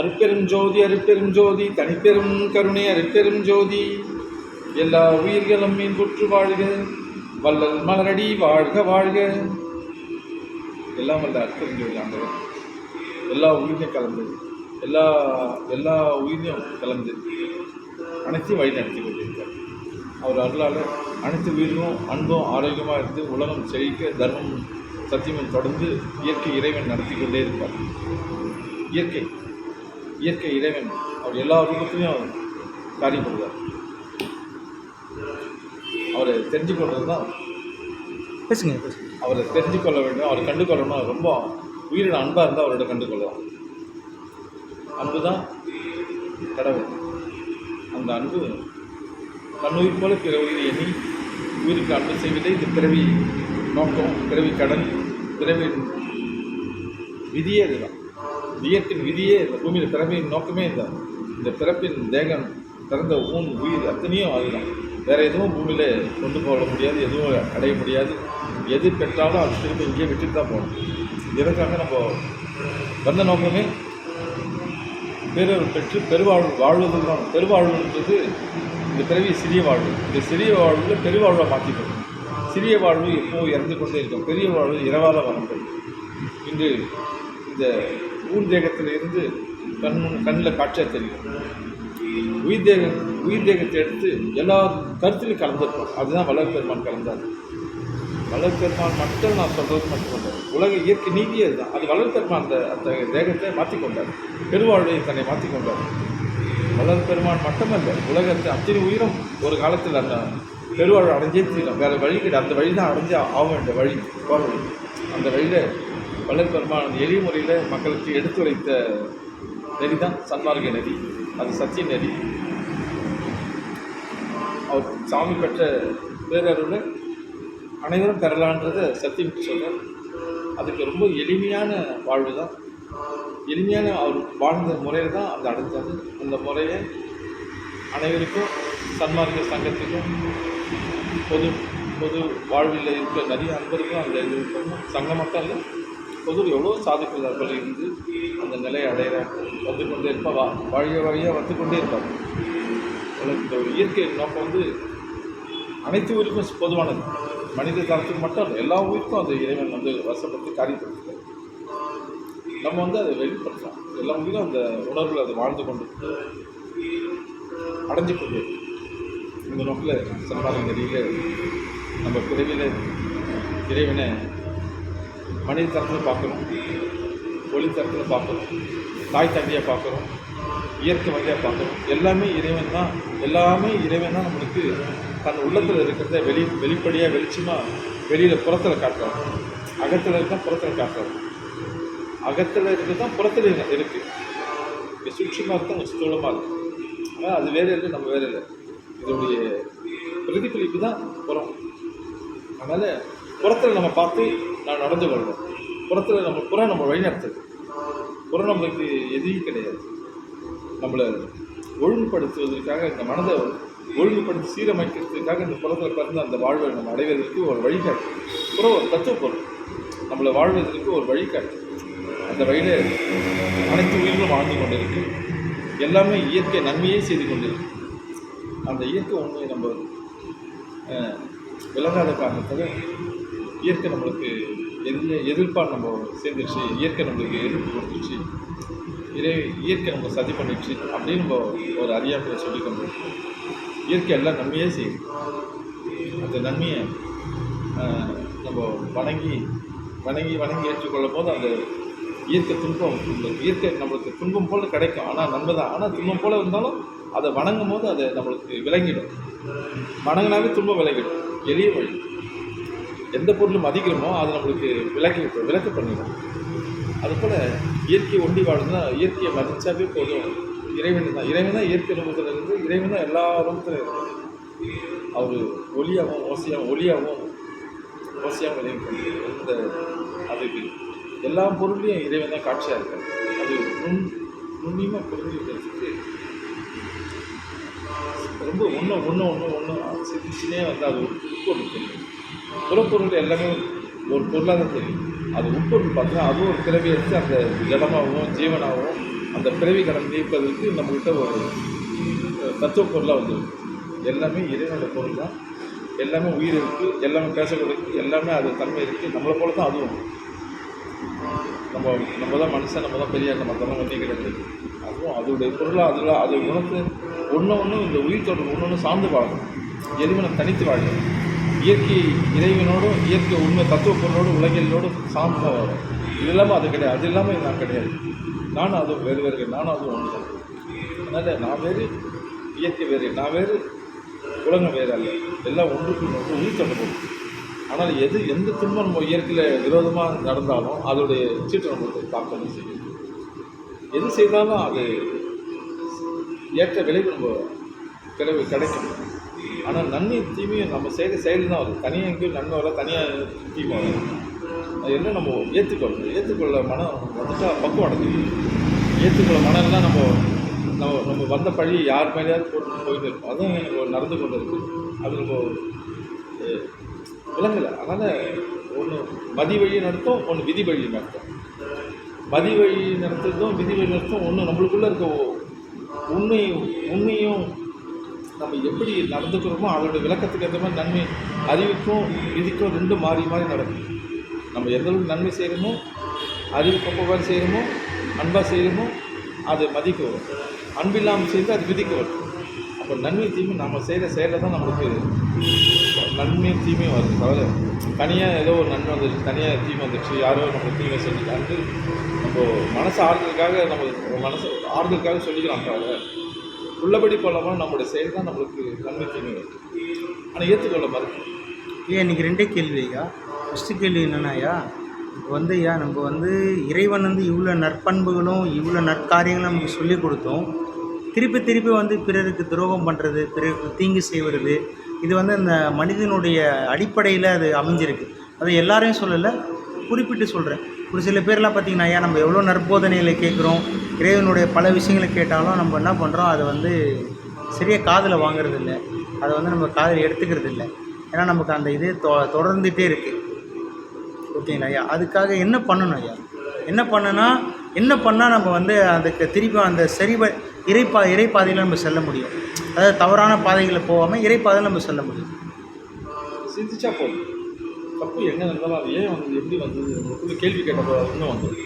அருட்பெரும் ஜோதி அருட்பெரும் ஜோதி தனிப்பெரும் கருணை அருட்பெரும் ஜோதி. எல்லா உயிர்களும் மீன்புற்று வாழ்க. வல்லல் மலரடி வாழ்க வாழ்க. எல்லாம் வல்ல அற்பெரும் ஜோதி ஆண்டவர். எல்லா உயிரையும் கலந்து எல்லா எல்லா உயிரையும் கலந்து அனைத்தையும் வழி நடத்தி கொண்டிருக்கார் அவர் அருளால் அனைத்து உயிரும் அன்பும் ஆரோக்கியமாக இருந்து உலகம் செழிக்க தர்மம் சத்தியமும் தொடர்ந்து இயற்கை இறைவன் நடத்தி கொண்டே இருப்பார். இயற்கை இயற்கை இறைவன் அவர் எல்லா ரூபத்திலையும் அவர் காரியம் பண்ணுவார். அவரை தெரிஞ்சு கொள்வது தான் பேசுங்க பேசுங்க. அவரை தெரிஞ்சு கொள்ள வேண்டும் அவரை கண்டு கொள்ளணும் ரொம்ப உயிரின அன்பாக இருந்தால் அவரோட கண்டு கொள்ளலாம் அன்பு தான் கடவுள். அந்த அன்பு தன்னுயிர் போல பிற உயிர் எண்ணி உயிருக்கு அன்பு செய்வதே இந்த பிறவி நோக்கம் பிறவி கடன் பிறவியின் விதியே இதுதான். இயற்கையின் விதியே இந்த பூமியில் பிறப்பின் நோக்கமே இந்த இந்த பிறப்பின் தேகம் பிறந்த ஊன் உயிர் அத்தனையும் அதுதான். வேறு எதுவும் பூமியில் கொண்டு போக முடியாது எதுவும் அடைய முடியாது. எது பெற்றாலும் அது திரும்ப இங்கேயே விட்டுட்டு தான் போகணும். இதற்காக நம்ம வந்த நோக்கமே பேரவர் பெற்று பெருவாழ்வு வாழ்வது தான். பெருவாழ்வுன்றது இந்த பிறவி சிறிய வாழ்வு. இந்த சிறிய வாழ்வில் பெருவாழ்வை மாற்றிக்கணும் சிறிய வாழ்வு எப்போ இறந்து கொண்டே இருக்கும். பெரிய வாழ்வு இரவாத வரங்கள் இன்று இந்த ஊர் தேகத்தில் இருந்து கண் கண்ணில் காட்சியாக தெரியும். உயிர் தேகம் உயிர் தேகத்தை எடுத்து எல்லா கருத்திலையும் கலந்துருப்போம் அதுதான் வளர்பெருமான் கலந்தார். வளர் பெருமான் மட்டும் நான் சொல்கிறது மட்டும் கொண்டார் உலக இயற்கை நீதியே தான் அது வளர்பெருமான் அந்த அந்த தேகத்தை மாற்றிக்கொண்டார் பெருவாழ்வை தன்னை மாற்றிக்கொண்டார் வளர் பெருமான் மட்டுமல்ல உலகத்தை அத்தனை உயிரும் ஒரு காலத்தில் அந்த பெருவாழ்வு அடைஞ்சே தீரும். வேறு வழி கிடையாது அந்த வழி தான் அடைஞ்சே ஆக வேண்டிய வழி போக வழி. அந்த வழியில் வள்ளல் பெருமான் எளிய முறையில் மக்களுக்கு எடுத்துரைத்த நெறி தான் சன்மார்க்க நெறி. அது சத்திய நெறி. அவர் சாமி பெற்ற பேரருளை அனைவரும் பெறலான்றதை சத்தியம் சொல்கிறார் அதுக்கு ரொம்ப எளிமையான வாழ்வு தான் எளிமையான அவர் வாழ்ந்த முறையில் தான் அது அடுத்தது அந்த முறையை அனைவருக்கும் சன்மார்க்க சங்கத்துக்கும் பொது பொது வாழ்வில் இருக்கிற நிறைய அன்பருக்கும் அந்த இது இருக்கணும் சங்கம் மட்டும் இல்லை பொது எவ்வளோ சாதுக்கள் இருந்து அந்த நிலையை அடையிறாங்க வந்து கொண்டே இருப்பா வழிய வழியாக வந்து கொண்டே இருப்பாங்க இந்த ஒரு இயற்கை நோக்கம் வந்து அனைத்து உயிருக்கும் பொதுவானது. மனித தரத்துக்கு மட்டும் எல்லா உயிருக்கும் அந்த இறைவன் வந்து வசப்படுத்தி காரியப்படுத்துகிறார். நம்ம வந்து அதை வெளிப்படுத்தலாம். எல்லா உயிரும் அந்த உணர்வில் அதை வாழ்ந்து கொண்டு அடைஞ்சு கொண்டு இந்த நோக்கில் சன்மார்க்க நெறியில் நம்ம பிறவியில் இறைவனை மனித தரத்தில் பார்க்குறோம் ஒளி தரத்தில் பார்க்குறோம் தாய் தந்தையை பார்க்குறோம் இயற்கை வகையாக பார்க்குறோம் எல்லாமே இறைவன் தான். எல்லாமே இறைவன் தான் நம்மளுக்கு தன் உள்ளத்தில் இருக்கிறத வெளி வெளிப்படையாக வெளிச்சமாக வெளியில் புறத்தில் காட்டுறாங்க அகத்தில் இருந்தால் புறத்தில் காட்டுறாங்க அகத்தில் இருக்கிறது தான் புறத்தில் இருக்குது இங்கே சூட்சமாக இருக்கும் கொஞ்சம் ஸ்தூலமாக இருக்கும். ஆனால் அது வேறு இல்லை நம்ம வேறு இல்லை. இதோடைய பிரதிபலிப்பு தான் புறம். அதனால் புறத்தில் நம்ம பார்த்து நான் நடந்து கொள்வோம். புறத்தில் நம்ம புறம் நம்ம வழிநடத்துது. புறம் நம்மளுக்கு எதுவும் கிடையாது. நம்மளை ஒழுங்குபடுத்துவதற்காக இந்த மனதை ஒழுங்குபடுத்தி சீரமைக்கிறதுக்காக இந்த புறத்தில் பிறந்த அந்த வாழ்வை நம்ம அடைவதற்கு ஒரு வழிகாட்டு. புறம் ஒரு தத்துவ பொருள் நம்மளை வாழ்வதற்கு ஒரு வழிகாட்டு. அந்த வழியில் அனைத்து உயிர்களும் வாழ்ந்து கொண்டிருக்கு எல்லாமே இயற்கை நன்மையே செய்து கொண்டிருக்கு அந்த இயற்கை உண்மையை நம்ம விலகாத காரணத்தில் இயற்கை நம்மளுக்கு எதிர எதிர்ப்பாக நம்ம சேர்ந்துருச்சு இயற்கை நம்மளுக்கு எதிர்ப்பு கொடுத்துருச்சு இறை இயற்கை நம்ம சதி பண்ணிடுச்சு அப்படின்னு நம்ம ஒரு அறியாமையை சொல்லிக்கொண்டு இயற்கை எல்லாம் நன்மையே செய்யும். அந்த நன்மையை நம்ம வணங்கி வணங்கி வணங்கி ஏற்றுக்கொள்ளும் போது அந்த இயற்கை துன்பம் இந்த இயற்கை நம்மளுக்கு துன்பம் போல் கிடைக்கும். ஆனால் நன்மை தான். ஆனால் துன்பம் போல் இருந்தாலும் அதை வணங்கும் போது அதை நம்மளுக்கு விளங்கிடும். வணங்கினாவே துன்பம் விளங்கிடும். எளிய வழி. எந்த பொருளும் அதிகமோ அது நம்மளுக்கு விளக்கி விளக்கு பண்ணிடும். அதுபோல் இயற்கை ஒண்டி வாழ்ந்தா இயற்கையை மதித்தாவே போதும். இறைவன் தான். இறைவன் தான் இயற்கை ரூபத்தில் இருந்து இறைவன் தான் எல்லா ரூபத்தில் இருக்கு. அவர் ஒளியாகவும் ஓசையாகவும் ஒலியாகவும் ஓசையாகவும் விளைவிக்கும் இந்த அதுக்கு எல்லா பொருளையும் இறைவன் தான் காட்சியாக இருக்காரு. அது நுண் நுண்ணியமாக புரிஞ்சுக்கிறதுக்கு ரொம்ப ஒன்று ஒன்று ஒன்று ஒன்று சின்ன வந்து அது ஒரு உட்கொண்டு தெரியும் புறப்பொருள் எல்லாமே ஒரு பொருளாக தான் தெரியும் அது உட்பொருள் பார்த்தா அதுவும் ஒரு பிறவி எடுத்து அந்த ஜடமாகவும் ஜீவனாகவும் அந்த பிறவி கடன் நீப்பதற்கு நம்மகிட்ட ஒரு தத்துவ பொருளாக வந்துருக்கு. எல்லாமே இறைவனோட பொருள் தான். எல்லாமே உயிர் இருக்குது எல்லாமே பேசக்கூடிய எல்லாமே அது தன்மை இருக்குது நம்மளை போல தான் அதுவும். நம்ம நம்ம தான் மனுஷன் நம்ம தான் பெரியார் நம்ம தான் ஒன்றே கிடையாது அதுவும் அதோடைய பொருளாக அதில் அது உணர்த்து ஒன்று ஒன்று இந்த உயிர் தொடர்பு ஒன்று ஒன்று சார்ந்து வாழும். இறைவனை தனித்து வாழணும் இயற்கை இறைவனோடும் இயற்கை உண்மை தத்துவ பொருளோடு உலகியலோடு சார்ந்து தான் வரும் இது இல்லாமல் அது கிடையாது. அது இல்லாமல் நான் கிடையாது. நானும் அதுவும் வேறு வேறு நானும் அதுவும் ஒன்று தான். அதனால் நான் வேறு இயற்கை வேறு. நான் வேறு உலகம் வேறு அல்ல. எல்லாம் ஒன்றுக்கு ஒன்று உயிர்த்தப்படும் ஆனால் எது எந்த துன்பம் நம்ம இயற்கையில் விரோதமாக நடந்தாலும் அதோடைய சீற்றம் நம்மளுக்கு தாக்கம் செய்யும். எது செய்தாலும் அது ஏற்ற விளைவு நம்ம கிடைவு கிடைக்கும். ஆனால் நன்மை தீமையும் நம்ம செய்கிற செயல் தான் வரும் தனியாக எங்கேயும் நன்மை வரல தனியாக தீமை வரும் அது என்ன நம்ம ஏற்றுக்கொள்ளணும் ஏற்றுக்கொள்ள மனம் வந்துட்டால் பக்குவம் அடைஞ்சிடும் ஏற்றுக்கொள்ள மனம்லாம் நம்ம நம்ம நம்ம வந்த பழி யார் மேலேயாவது போட்டு போயிட்டு இருக்கோம் அதுவும் எனக்கு நடந்து கொண்டு இருக்குது அது நம்ம விளங்கலை அதனால் ஒன்று மதி வழி நடத்தும் ஒன்று விதி வழி நடத்தும். மதி வழி நடத்துறதும் விதி வழி நடத்தும் ஒன்று நம்மளுக்குள்ளே இருக்க ஒ- உண்மை உண்மையும் நம்ம எப்படி நடந்துக்கிறோமோ அதோட விளக்கத்துக்கு ஏற்ற மாதிரி நன்மை அறிவுக்கும் விதிக்கும் ரெண்டும் மாறி மாறி நடக்கும். நம்ம எந்த அளவுக்கு நன்மை செய்கிறோமோ அறிவுக்கு ஒப்பவாறு செய்கிறோமோ அன்பாக செய்கிறோமோ அது மதிக்க வரும். அன்பில்லாமல் செய்து அது விதிக்க வரும். அப்போ நன்மை தீமை நம்ம செய்கிற செயலில் தான் நம்மளுக்கு நன்மையும் தீமையும் வருது. தவிர தனியாக ஏதோ ஒரு நன்மை வந்துடுச்சு தனியாக தீமை வந்துச்சு யாரோ நம்ம தீமை செஞ்சுட்டான்ட்டு நம்ம மனசு ஆறுதலுக்காக நம்ம மனசு ஆறுதலுக்காக சொல்லிக்கலாம் தவிர உள்ளபடி போலாமல் நம்மளுடைய செயல் தான் நம்மளுக்கு நன்மை தீமை ஆனால் ஏற்றுக்கொள்ள மறுக்கும் ஐயா இன்றைக்கி ரெண்டே கேள்வி ஐயா. ஃபஸ்ட்டு கேள்வி என்னென்னா ஐயா இப்போ வந்து ஐயா நம்ம வந்து இறைவன் வந்து இவ்வளோ நற்பண்புகளும் இவ்வளோ நற்காரியங்களும் நமக்கு சொல்லி கொடுத்தோம். திருப்பி திருப்பி வந்து பிறருக்கு துரோகம் பண்ணுறது பிறருக்கு தீங்கு செய்வது இது வந்து அந்த மனிதனுடைய அடிப்படையில் அது அமைஞ்சிருக்கு. அது எல்லாரையும் சொல்லலை குறிப்பிட்டு சொல்கிறேன் ஒரு சில பேர்லாம் பார்த்திங்கன்னா ஐயா நம்ம எவ்வளோ நற்போதனைகளை கேட்குறோம்? இறைவனுடைய பல விஷயங்களை கேட்டாலும் நம்ம என்ன பண்ணுறோம் அதை வந்து சரியாக காதில் வாங்குறது இல்லை அதை வந்து நம்ம காதில் எடுத்துக்கிறது இல்லை ஏன்னா நமக்கு அந்த இது தொ தொடர்ந்துகிட்டே இருக்குது ஓகேங்களா ஐயா? அதுக்காக என்ன பண்ணணும் ஐயா? என்ன பண்ணனா என்ன பண்ணால் நம்ம வந்து அதுக்கு திருப்பி அந்த சரிவ இறைப்பா இறைப்பாதையில் நம்ம செல்ல முடியும். அதாவது தவறான பாதைகளில் போகாமல் இறைப்பாதையில் நம்ம செல்ல முடியும். சிந்திச்சா போதும். தப்பு எங்கே இருந்தாலும் அது ஏன் வந்து எப்படி வந்தது? நம்மளுக்குள்ள கேள்வி கேட்டப்போ அது இன்னும் வந்தது.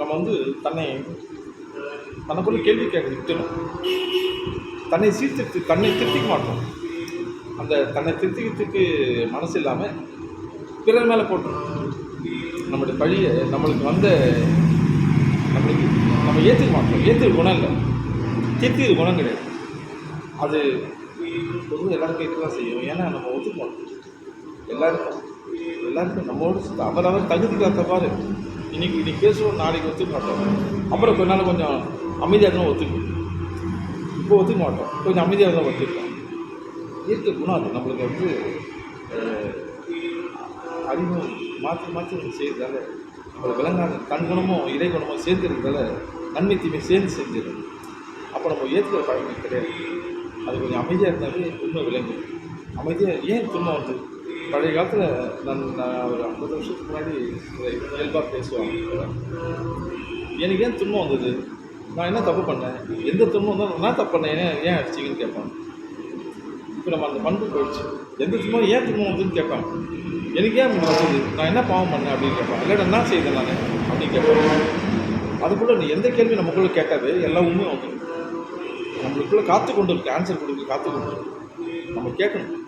நம்ம வந்து தன்னை தனக்குள்ள கேள்வி கேட்க விட்டுணும் தன்னை சீர்திருத்தி தன்னை திருத்திக்க மாட்டோம். அந்த தன்னை திருத்திக்கிறதுக்கு மனசு இல்லாமல் பிறர் மேலே போட்டுரும் நம்மளுடைய பழியை நம்மளுக்கு வந்த நம்மளுக்கு நம்ம ஏற்றுக்க மாட்டோம். ஏற்றுக்க குணம் இல்லை. திருத்திக்கிற குணம் கிடையாது. அது பொதுவாக எல்லாரும் கேட்க தான் செய்யும். ஏன்னா நம்ம ஒத்துக்க மாட்டோம். எல்லாருக்கும் எல்லாருக்கும் நம்மளோட சுத்த அவரவர் தகுதிக்கு ஏற்ற பாரு இன்னைக்கு இன்னைக்கு பேசுவோம் நாளைக்கு ஒத்துக்க மாட்டோம். அப்புறம் கொஞ்ச நாள் கொஞ்சம் அமைதியாக இருந்தால் ஒத்துக்கும் இப்போ ஒத்துக்க மாட்டோம். கொஞ்சம் அமைதியாக இருந்தால் ஒத்துக்கலாம் இயற்கை குணம் அது நம்மளுக்கு வந்து அஹ், அறிவும் மாற்றி மாற்றி ஒன்று செய்கிறதால நம்மளை விளங்காத தன்குணமும் இறைகுணமும் சேர்ந்து இருக்கிறதால நன்மை தீமை சேர்ந்து செஞ்சிடும். அப்போ நம்ம ஏற்றுக்கிற பழக்கம் கிடையாது. அது கொஞ்சம் அமைதியாக இருந்தாலே உண்மை விளங்கும். அமைதியாக ஏன் துன்பம் வந்து பழைய காலத்தில் நான் நான் ஒரு ஐம்பது வருஷத்துக்கு முன்னாடி இயல்பாக பேசுவாங்க. எனக்கு ஏன் துன்பம் வந்தது? நான் என்ன தப்பு பண்ணேன்? எந்த துன்பம் வந்தாலும் நான் தப்பு பண்ணேன்? ஏன் ஏன் அடிச்சிங்கன்னு கேட்பாங்க. இப்போ நம்ம அந்த பண்பு போயிடுச்சு. எந்த துன்பம் ஏன் துன்பம் வந்ததுன்னு கேட்பாங்க. எனக்கு ஏன் வந்தது? நான் என்ன பாவம் பண்ணேன் அப்படின்னு கேட்பாங்க. இல்லை என்ன செய்தேன் நான் அப்படின்னு கேட்பாங்க. அதுக்குள்ளே நீ எந்த கேள்வி நமக்குள்ளே கேட்டாவே எல்லா உண்மையும் வந்துடும் நம்மளுக்குள்ளே காத்து கொண்டு இருக்கு ஆன்சர் கொடுக்க காத்து கொண்டு நம்ம கேட்கணும்.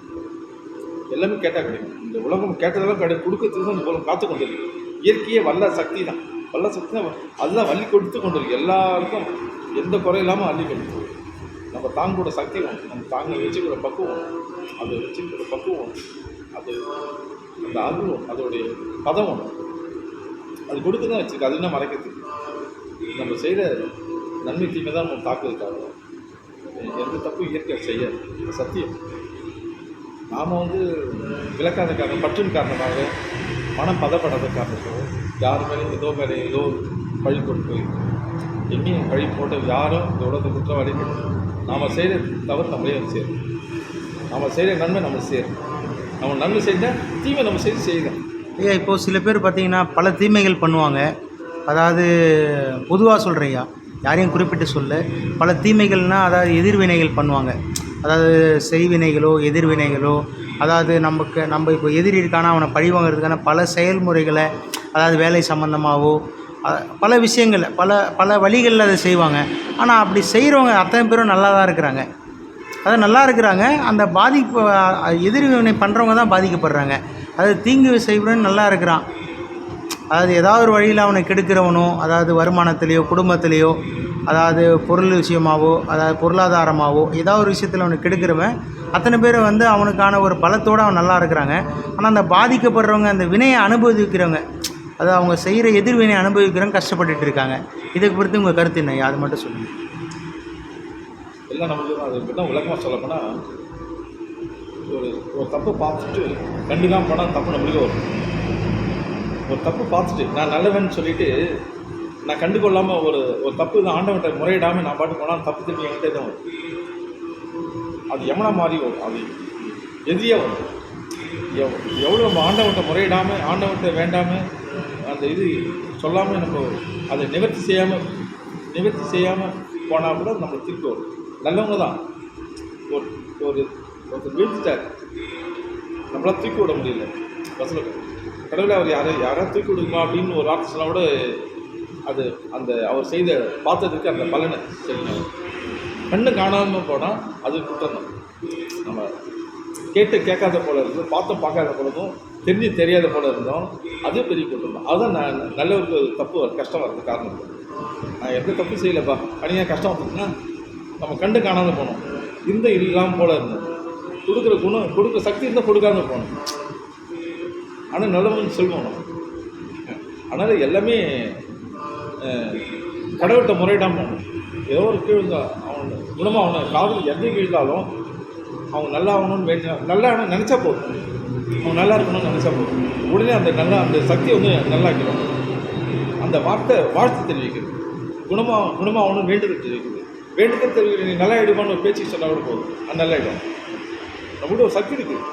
எல்லாமே கேட்டால் கிடைக்கும். இந்த உலகம் கேட்டதெல்லாம் கிடையாது. கொடுக்கறதுக்கு தான் இந்த உலகம் காத்து கொண்டிருக்கு. இயற்கையே வல்ல சக்தி தான். வல்ல சக்தி தான். அதுதான் வள்ளி கொடுத்து கொண்டிருக்கு. எல்லாருக்கும் எந்த குறையில்லாமல் அள்ளி கொடுத்து நம்ம தாங்கூட சக்தி வேணும். நம்ம தாங்க வச்சுக்கிற பக்குவம். அது வச்சுக்கிற பக்குவம். அது அந்த ஆர்வம் அதோடைய பதம் அது கொடுத்து தான் வச்சுருக்கு. அது என்ன மறைக்கிறதுக்கு நம்ம செய்கிற நன்மை தீமை தான் நம்ம தாக்குறதுக்காக எந்த தப்பும் இயற்கை செய்ய சத்தியம். நாம் வந்து விளக்காத காரணம் பற்றின் காரணமாக மனம் பதப்படாத காரணத்தோ யார் மேலேயும் ஏதோ மேலே ஏதோ பழி கொண்டு எங்கேயும் பழி போட்டு யாரும் இந்த உலகத்தை குற்றவாளி கிடையாது நாம் செய்கிற தவறு நம்மளே வந்து சேரும். நாம் செய்கிற நன்மை நம்ம சேரும். நம்ம நன்மை செய்தால் தீமை நம்ம செய்து செய்யணும் ஐயா இப்போது சில பேர் பார்த்தீங்கன்னா பல தீமைகள் பண்ணுவாங்க. அதாவது பொதுவாக சொல்கிறேன்யா யாரையும் குறிப்பிட்டு சொல்ல. பல தீமைகள்னால் அதாவது எதிர்வினைகள் பண்ணுவாங்க. அதாவது செய்வினைகளோ எதிர்வினைகளோ அதாவது நமக்கு நம்ம இப்போ எதிரி இருக்கானா அவனை பழி வாங்குறதுக்கான பல செயல்முறைகளை அதாவது வேலை சம்மந்தமாகவோ பல விஷயங்களில் பல பல வழிகளில் அதை செய்வாங்க. ஆனால் அப்படி செய்கிறவங்க அத்தனை பேரும் நல்லா தான் இருக்கிறாங்க. அதாவது நல்லா இருக்கிறாங்க அந்த பாதிப்பு எதிர்வினை பண்ணுறவங்க தான் பாதிக்கப்படுறாங்க. அதாவது தீங்கு செய்வன்னு நல்லா இருக்கிறான். அதாவது ஏதாவது ஒரு வழியில் அவனை கெடுக்கிறவனோ அதாவது வருமானத்திலேயோ குடும்பத்திலேயோ அதாவது பொருள் விஷயமாவோ அதாவது பொருளாதாரமாவோ ஏதாவது ஒரு விஷயத்தில் அவனை கெடுக்கிறவன் அத்தனை பேர் வந்து அவனுக்கான ஒரு பலத்தோடு அவன் நல்லா இருக்கிறாங்க. ஆனால் அந்த பாதிக்கப்படுறவங்க அந்த வினையை அனுபவிக்கிறவங்க அதாவது அவங்க செய்கிற எதிர்வினை அனுபவிக்கிறவங்க கஷ்டப்பட்டுட்டு இருக்காங்க. இதுக்கு பொறுத்து உங்கள் கருத்து என்ன? அது மட்டும் சொல்லுங்கள் எல்லாம் நம்மளுக்கு அது இப்படி விளக்கமாக சொல்லப்போனால் ஒரு ஒரு தப்பு பார்த்துட்டு கண்டிப்பாக போனால் தப்பு நம்மளுக்கே வரும். ஒரு தப்பு பார்த்துட்டு நான் நல்லவன் சொல்லிட்டு நான் கண்டுகொள்ளாமல் ஒரு ஒரு தப்பு தான் ஆண்டவன்கிட்ட முறையிடாமல் நான் பாட்டு போனால் தப்பு திருப்பி என்கிட்ட தான் வரும். அது எமனா மாறி வரும். அது எதிரியாக வரும். எவ் எவ்வளோ நம்ம ஆண்டவன்கிட்ட முறையிடாமல் ஆண்டவன்கிட்ட வேண்டாமல் அந்த இது சொல்லாமல் நம்ம அதை நிவர்த்தி செய்யாமல் நிவர்த்தி செய்யாமல் போனால் கூட நம்ம திருப்பி வரும். நல்லவங்க தான். ஒரு ஒரு ஒருத்தர் வீழ்த்திட்டார். நம்மளால் தூக்கி விட முடியல. பஸ்ஸில் கடவுளை அவர் யாரை யாராவது தூக்கி விடுமா அப்படின்னு ஒரு வார்த்தை கூட அது அந்த அவர் செய்த பார்த்ததுக்கு அந்த பலனை செய்யணும் கண்ணு காணாமல் போனால் அது குற்றம். தான் நம்ம கேட்டு கேட்காத போல இருந்தோம் பார்த்தும் பார்க்காத போலதும் தெரிஞ்சு தெரியாத போல இருந்தோம் அது பெரிய குற்றம் தான். அதுதான் நான் நல்லவருக்கு தப்பு கஷ்டம் வரது காரணம். நான் எந்த தப்பு செய்யலைப்பா. தனியாக கஷ்டம் வந்துச்சுன்னா நம்ம கண்டு காணாமல் போனோம். இருந்த இல்லாமல் போல இருந்தோம். கொடுக்குற குணம் கொடுக்குற சக்தி இருந்தால் கொடுக்காம போகணும் ஆனால் நல்லவன் சொல்லுவோம் அதனால் எல்லாமே கடவுள்கிட்ட முறையிடாமல் போகணும். ஏதோ ஒரு கீழ்ந்தா அவன் குணமாக அவனை காதல் எந்த கீழ்ந்தாலும் அவன் நல்லா ஆகணும்னு வேண்டிய நல்லா நினச்சா போதும். அவன் நல்லா இருக்கணும்னு நினச்சா போதும். உடனே அந்த நல்லா அந்த சக்தி வந்து நல்லா இருக்கணும் அந்த வார்த்தை வாழ்த்து தெரிவிக்கிறது குணமாக குணமாகணும்னு வேண்டுதல் தெரிவிக்கிறது வேண்டுதல் தெரிவிக்கிற நீ நல்லா ஆயிடுமான்னு பேச்சு சொன்னால் கூட போதும். அது நல்லா ஆகிடும் நம்மகிட்ட ஒரு சக்தி இருக்குது.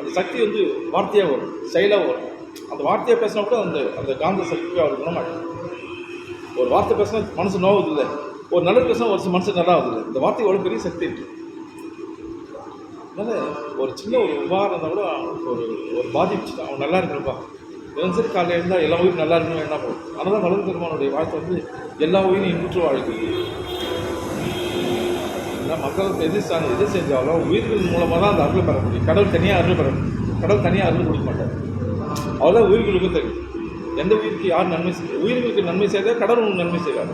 அந்த சக்தி வந்து வார்த்தையாக வரும். செயலாக வரும். அந்த வார்த்தையை பேசினா கூட அந்த அந்த காந்த சக்திக்கு அவர் குணமாகும் ஒரு வார்த்தை பேசினா மனசு நோவுது இல்லை ஒரு நல்லது பேசினா ஒரு மனசு நல்லா ஆகுது இந்த வார்த்தை எவ்வளோ பெரிய சக்தி இருக்குது அதனால் ஒரு சின்ன ஒரு உபகாரம் கூட அவனுக்கு ஒரு ஒரு பாதிப்பு அவன் நல்லா இருக்கணும்ப்பா தினசரி காலையில் இருந்தால் எல்லா உயிரும் நல்லா இருக்கணும் என்ன போகும் அதனால தான் வளர்ந்து பெருமானுடைய வாழ்க்கை வந்து எல்லா உயிரும் இன்புற்று வாழ்க்கை ஏன்னா மக்களுக்கு எது சா- எது செஞ்சாலும் உயிர்கள் மூலமாக தான் அந்த அருள் பெற முடியும். கடவுள் தனியாக அருள் பெற முடியும். கடவுள் தனியாக அருள் கொடுக்க மாட்டார். அவ்வளோ உயிர்களுக்கும் தெரியும். எந்த உயிருக்கு யார் நன்மை செய்ய உயிர்களுக்கு நன்மை செய்தால் கடவுள் உங்களுக்கு நன்மை செய்வார்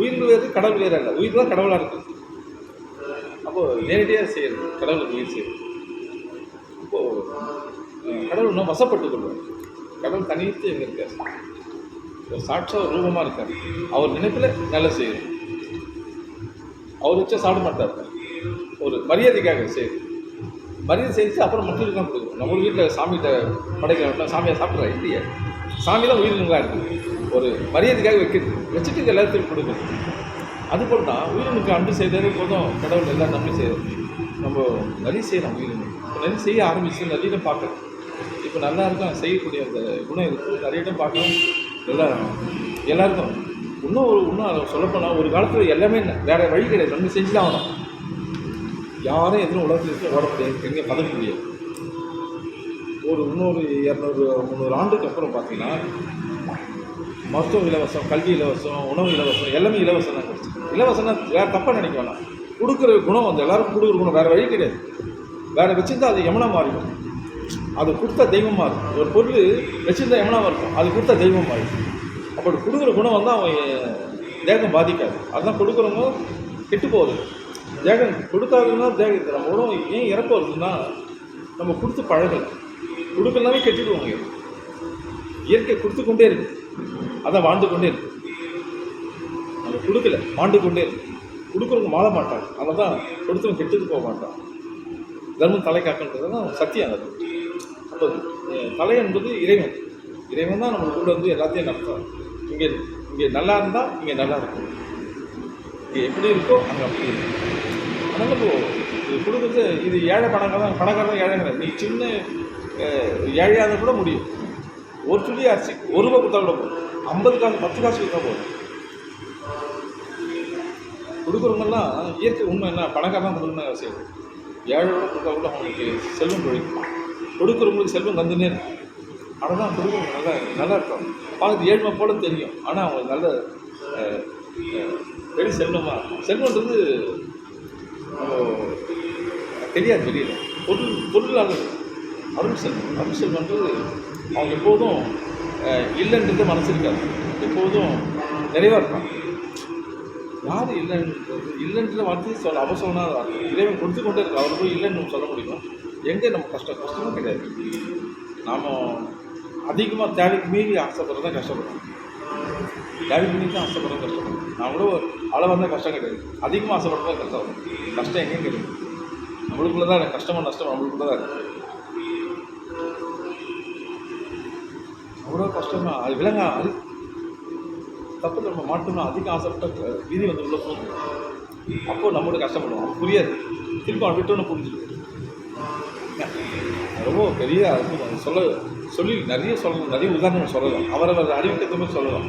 உயிர்கள் வேறு கடவுள் வேறு அல்ல உயிர் தான் கடவுளாக இருக்குது அப்போது நேரடியாக செய்யறது கடவுளுக்கு உயிர் செய்யணும் இப்போது கடவுள் இன்னும் வசப்பட்டு கொள்வார். கடவுள் தனித்து எங்கே இருக்கார். ஒரு சாட்சா ரூபமாக இருக்கார். அவர் நினைப்பில் நல்லா செய்யணும். அவர் வச்சா சாப்பிட மாட்டார். ஒரு மரியாதைக்காக செய்யுது மரியாதை செஞ்சு அப்புறம் மக்களுக்கு தான் கொடுக்கணும். நம்ம வீட்டில் சாமிகிட்ட படைக்க சாமியாக சாமியை சாப்பிட்றா சாமி தான் உயிரினங்களாக இருக்குது ஒரு மரியாதைக்காக வைக்கிறது. வச்சுட்டு எல்லாத்துக்கும் கொடுக்கணும் அதுபோல் தான் உயிரினுக்கு அன்பு செய்தது போதும். கடவுள் எல்லாம் நம்பி செய்யறது நம்ம நிறைய செய்யலாம் உயிரினம். இப்போ நிறைய செய்ய ஆரம்பிச்சு நிறைய இடம் பார்க்குறோம் இப்போ நல்லா இருக்கும் செய்யக்கூடிய அந்த குணம் இருக்குது நிறைய இடம் பார்க்கணும். எல்லாம் எல்லாருக்கும். இன்னும் ஒரு இன்னும் அதை சொல்லப்போனால் ஒரு காலத்தில் எல்லாமே வேறு வழி கிடையாது. நம்ம செஞ்சு தான் ஆகணும். யாரும் எதுவும் உலகத்தில் இருக்க ஓட முடியாது. எங்கேயும் பதவி முடியாது. ஒரு இன்னொரு இரநூறு முந்நூறு ஆண்டுக்கு அப்புறம் பார்த்தீங்கன்னா மருத்துவம் இலவசம் கல்வி இலவசம் உணவு இலவசம் எல்லாமே இலவசம் தான் கிடைச்சு இலவசம்னா வேறு தப்பாக நினைக்க வேணாம். கொடுக்குற குணம் வந்து எல்லாருக்கும் கொடுக்குற குணம் வேறு வழி கிடையாது. வேறு வச்சுருந்தா அது யமனா மாறிடும். அது கொடுத்தா தெய்வமாக இருக்கும் ஒரு பொருள் வச்சுருந்தா யமனாக இருக்கும் அது கொடுத்தா தெய்வம் மாறிடும். அப்படி கொடுக்குற குணம் வந்து அவன் தேகம் பாதிக்காது. அதுதான் கொடுக்குறவங்க கெட்டு போகுது. தேகம் கொடுக்காதுன்னா தேகத்தை நம்ம உடம்பு ஏன் இறப்பு வருதுன்னா நம்ம கொடுத்து பழகலை கொடுக்கலனாவே கெட்டுடுவாங்க. இயற்கை கொடுத்து கொண்டே இருக்கு. அதான் வாழ்ந்து கொண்டே இருக்கு. நம்ம கொடுக்கல வாழ்ந்து கொண்டே இருக்கு. கொடுக்குறவங்க வாழ மாட்டாங்க. அதனால தான் கொடுத்தவங்க கெட்டுட்டு போக மாட்டான். தர்மம் தலை காக்கின்றது தான் சத்தியம் அது. அப்போ தலை என்பது இறைவன். இறைவன் தான் நம்ம கூட வந்து எல்லாத்தையும் நடத்துறான் இங்கே இங்கே நல்லா இருந்தால் இங்கே நல்லா இருக்கும். இங்கே எப்படி இருக்கோ அங்கே அப்படி இருக்கும். அதனால் இப்போ இது கொடுக்குறது இது ஏழை பணக்காரன் பணக்காரன் ஏழைங்கிற நீ சின்ன ஏழையாக கூட முடியும். ஒரு துளி அரிசி ஒரு ரூபா கொடுத்தா கூட போதும். ஐம்பது காசு பத்து காசு கொடுத்தா போதும். கொடுக்குறவங்கெல்லாம் இயற்கை உண்மை என்ன? பணக்காரன் கொடுக்கணும் அவசியம் இல்லை. ஏழையோட கொடுத்தா கூட அவங்களுக்கு செல்வம் பொழிக்கும் கொடுக்குறவங்களுக்கு செல்வம் வந்துனே இருக்கும் ஆனால் தான் கொடுக்குறவங்க நல்லா நல்லா இருக்கும் பார்க்குறது ஏழ்மை போல தெரியும். ஆனால் அவங்களுக்கு நல்ல அஹ், பெரிய செல்வமாக இருக்கும் செல்வன்றது தெரியாது வெளியில். பொருள் பொருளாளர்கள். அருள் செல்வம் வந்து அவங்க எப்போதும் இல்லைன்றது மனசு இருக்காது எப்போதும் நிறைவாக இருப்பாங்க. யார் இல்லைன்றது இல்லைன்ற வார்த்தை சொல்ல அவசரமான வார்த்தை இறைவன் கொடுத்து கொண்டே இருக்கு அவர் போய் இல்லைன்னு சொல்ல முடியும்? எங்கே நம்ம கஷ்டம்? கஷ்டமும் கிடையாது. நாம் அதிகமாக தேவைக்கு மீறி ஆசைப்படுறது தான் கஷ்டப்படுறோம். தேவைக்கு மீறி தான் ஆசைப்படுறது கஷ்டப்படும் நான் கூட அளவாக இருந்தால் கஷ்டம் கிடையாது. அதிகமாக ஆசைப்படுறது கஷ்டம். கஷ்டம் எங்கேயும் கிடையாது நம்மளுக்குள்ளே தான் கஷ்டமாக கஷ்டமா நஷ்டம் நம்மளுக்குள்ளே தான் இருக்குது அவ்வளோ கஷ்டமாக அது விலங்க அது தப்பு நம்ம மாட்டோம்னா அதிகம் ஆசைப்பட்ட வீதி வந்து உள்ள போகும். அப்போது நம்மளோட கஷ்டப்படுவோம். புரியாது. திரும்ப அவன் விட்டோன்னு புரிஞ்சுது ரொம்ப பெரிய அற்புதம் சொல்ல சொல்லி நிறைய சொல்லலாம் நிறைய உதாரணங்கள் சொல்லலாம். அவரவர் அறிவிக்கிறதுமே சொல்லலாம்.